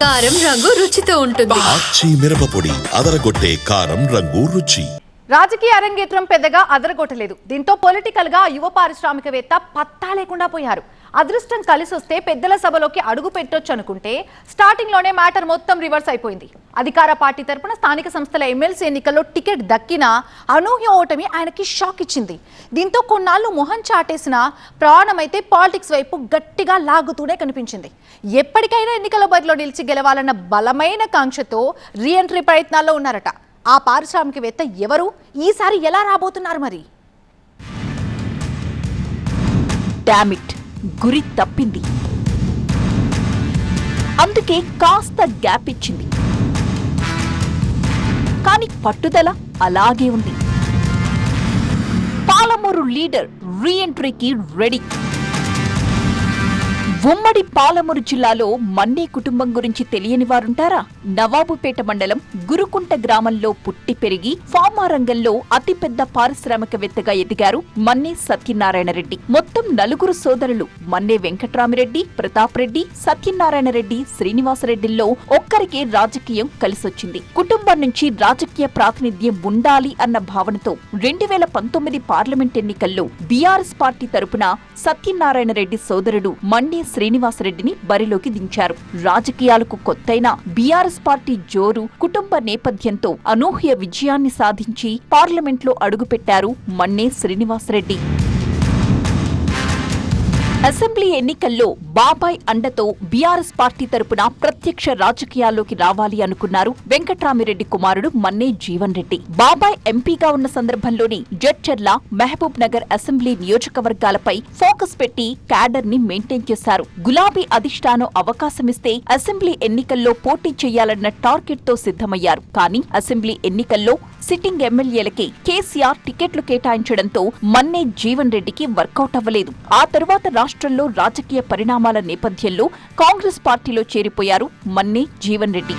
కారం రంగు రుచితో ఉంటుంది. ఆచి మిరపపొడి అదరగొట్టే కారం రంగు రుచి. రాజకీయ అరంగేట్రం పెద్దగా అదరగొట్టలేదు. దీంతో పొలిటికల్గా యువ పారిశ్రామికవేత్త పత్తా లేకుండా పోయారు. అదృష్టం కలిసి వస్తే పెద్దల సభలోకి అడుగు పెట్టొచ్చు అనుకుంటే స్టార్టింగ్లోనే మ్యాటర్ మొత్తం రివర్స్ అయిపోయింది. అధికార పార్టీ తరపున స్థానిక సంస్థల ఎమ్మెల్సీ ఎన్నికల్లో టికెట్ దక్కిన అనూహ్య ఓటమి ఆయనకి షాక్ ఇచ్చింది. దీంతో కొన్నాళ్ళు మొహం చాటేసిన ప్రాణమైతే పాలిటిక్స్ వైపు గట్టిగా లాగుతూనే కనిపించింది. ఎప్పటికైనా ఎన్నికల బరిలో నిలిచి గెలవాలన్న బలమైన కాంక్షతో రీఎంట్రీ ప్రయత్నాల్లో ఉన్నారట. ఆ పారిశ్రామికవేత్త ఎవరు? ఈసారి ఎలా రాబోతున్నారు మరి? డామిట్ గురి తప్పింది. అందుకే కాస్త గ్యాప్ ఇచ్చింది. కానీ పట్టుదల అలాగే ఉంది. పాలమూరు లీడర్ రీఎంట్రీకి రెడీ. ఉమ్మడి పాలమూరు జిల్లాలో మన్నే కుటుంబం గురించి తెలియని వారుంటారా? నవాబుపేట మండలం గురుకుంట గ్రామంలో పుట్టి పెరిగి ఫార్మా రంగంలో అతిపెద్ద పారిశ్రామికవేత్తగా ఎదిగారు మన్నే సత్యనారాయణ రెడ్డి. మొత్తం నలుగురు సోదరులు మన్నే వెంకట్రామిరెడ్డి ప్రతాప్ రెడ్డి సత్యనారాయణ రెడ్డి శ్రీనివాసరెడ్డిల్లో ఒక్కరికే రాజకీయం కలిసొచ్చింది. కుటుంబం నుంచి రాజకీయ ప్రాతినిధ్యం ఉండాలి అన్న భావనతో రెండు వేల పంతొమ్మిది పార్లమెంట్ ఎన్నికల్లో బీఆర్ఎస్ పార్టీ తరపున సత్యనారాయణ రెడ్డి సోదరుడు మన్నే శ్రీనివాసరెడ్డిని బరిలోకి దించారు. రాజకీయాలకు కొత్తైన బీఆర్ఎస్ పార్టీ జోరు కుటుంబ నేపథ్యంతో అనూహ్య విజయాన్ని సాధించి పార్లమెంట్లో అడుగుపెట్టారు మన్నే శ్రీనివాసరెడ్డి. అసెంబ్లీ ఎన్నికల్లో బాబాయ్ అండతో బీఆర్ఎస్ పార్టీ తరపున ప్రత్యక్ష రాజకీయాల్లోకి రావాలి అనుకున్నారు వెంకట్రామిరెడ్డి కుమారుడు మన్నే జీవన్ రెడ్డి. బాబాయ్ ఎంపీగా ఉన్న సందర్భంలోని జడ్చర్ల మహబూబ్ నగర్ అసెంబ్లీ నియోజకవర్గాలపై ఫోకస్ పెట్టి క్యాడర్ని మెయింటైన్ చేశారు. గులాబీ అధిష్టానం అవకాశమిస్తే అసెంబ్లీ ఎన్నికల్లో పోటీ చేయాలన్న టార్గెట్తో సిద్ధమయ్యారు. కానీ అసెంబ్లీ ఎన్నికల్లో సిట్టింగ్ ఎమ్మెల్యేలకి కేసీఆర్ టికెట్లు కేటాయించడంతో మన్నే జీవన్ రెడ్డికి వర్కౌట్ అవ్వలేదు. ఆ తరువాత రాష్ట్రంలో రాజకీయ పరిణామాల నేపథ్యంలో కాంగ్రెస్ పార్టీలో చేరిపోయారు మన్నే జీవన్ రెడ్డి.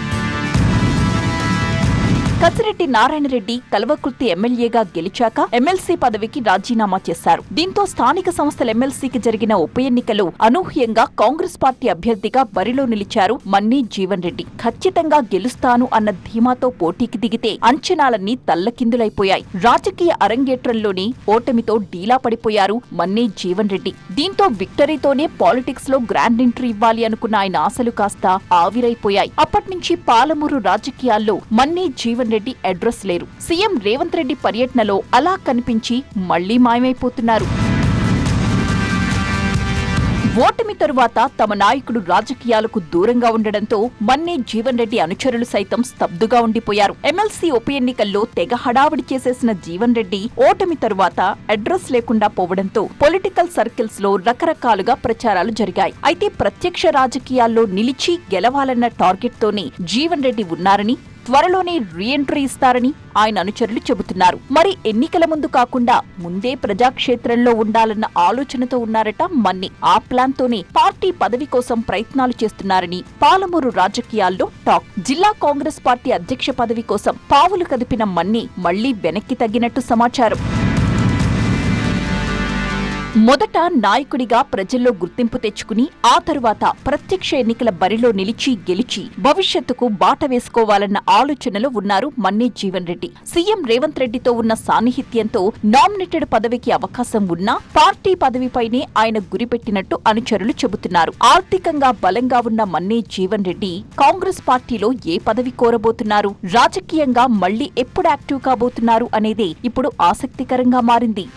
కసిరెడ్డి నారాయణరెడ్డి కల్వకుర్తి ఎమ్మెల్యేగా గెలిచాక ఎమ్మెల్సీ పదవికి రాజీనామా చేశారు. దీంతో స్థానిక సంస్థల ఎమ్మెల్సీకి జరిగిన ఉప ఎన్నికలో అనూహ్యంగా కాంగ్రెస్ పార్టీ అభ్యర్థిగా బరిలో నిలిచారు మన్నీ జీవన్ రెడ్డి. ఖచ్చితంగా గెలుస్తాను అన్న ధీమాతో పోటీకి దిగితే అంచనాలన్నీ తల్లకిందులైపోయాయి. రాజకీయ అరంగేట్రంలోని ఓటమితో డీలా పడిపోయారు మన్నీ జీవన్ రెడ్డి. దీంతో విక్టరీతోనే పాలిటిక్స్లో గ్రాండ్ ఎంట్రీ ఇవ్వాలి అనుకున్న ఆయన ఆశలు కాస్త ఆవిరైపోయాయి. అప్పట్నుంచి పాలమూరు రాజకీయాల్లో మన్నీ జీవన్ రెడ్డి అడ్రస్ లేరు. సీఎం రేవంత్ రెడ్డి పర్యటనలో అలా కనిపించి మళ్ళీ మాయమైపోతున్నారు. ఓటమి తరువాత తమ నాయకుడు రాజకీయాలకు దూరంగా ఉండడంతో మన్నే జీవన్ రెడ్డి అనుచరులు సైతం స్తబ్దుగా ఉండిపోయారు. ఎమ్మెల్సీ ఉప ఎన్నికల్లో తెగ హడావిడి చేసేసిన జీవన్ రెడ్డి ఓటమి తరువాత అడ్రస్ లేకుండా పోవడంతో పొలిటికల్ సర్కిల్స్లో రకరకాలుగా ప్రచారాలు జరిగాయి. అయితే ప్రత్యక్ష రాజకీయాల్లో నిలిచి గెలవాలన్న టార్గెట్ తోనే జీవన్ రెడ్డి ఉన్నారని త్వరలోనే రీఎంట్రీ ఇస్తారని ఆయన అనుచరులు చెబుతున్నారు. మరి ఎన్నికల ముందు కాకుండా ముందే ప్రజాక్షేత్రంలో ఉండాలన్న ఆలోచనతో ఉన్నారట మన్ని. ఆ ప్లాన్ తోనే పార్టీ పదవి కోసం ప్రయత్నాలు చేస్తున్నారని పాలమూరు రాజకీయాల్లో టాక్. జిల్లా కాంగ్రెస్ పార్టీ అధ్యక్ష పదవి కోసం పావులు కదిపిన మన్ని మళ్ళీ వెనక్కి తగ్గినట్టు సమాచారం. మొదట నాయకుడిగా ప్రజల్లో గుర్తింపు తెచ్చుకుని ఆ తరువాత ప్రత్యక్ష ఎన్నికల బరిలో నిలిచి గెలిచి భవిష్యత్తుకు బాట వేసుకోవాలన్న ఆలోచనలో ఉన్నారు మన్నే జీవన్ రెడ్డి. సీఎం రేవంత్ రెడ్డితో ఉన్న సాన్నిహిత్యంతో నామినేటెడ్ పదవికి అవకాశం ఉన్నా పార్టీ పదవిపైనే ఆయన గురిపెట్టినట్టు అనుచరులు చెబుతున్నారు. ఆర్థికంగా బలంగా ఉన్న మన్నే జీవన్ రెడ్డి కాంగ్రెస్ పార్టీలో ఏ పదవి కోరబోతున్నారు? రాజకీయంగా మళ్ళీ ఎప్పుడు యాక్టివ్ కాబోతున్నారు అనేదే ఇప్పుడు ఆసక్తికరంగా మారింది.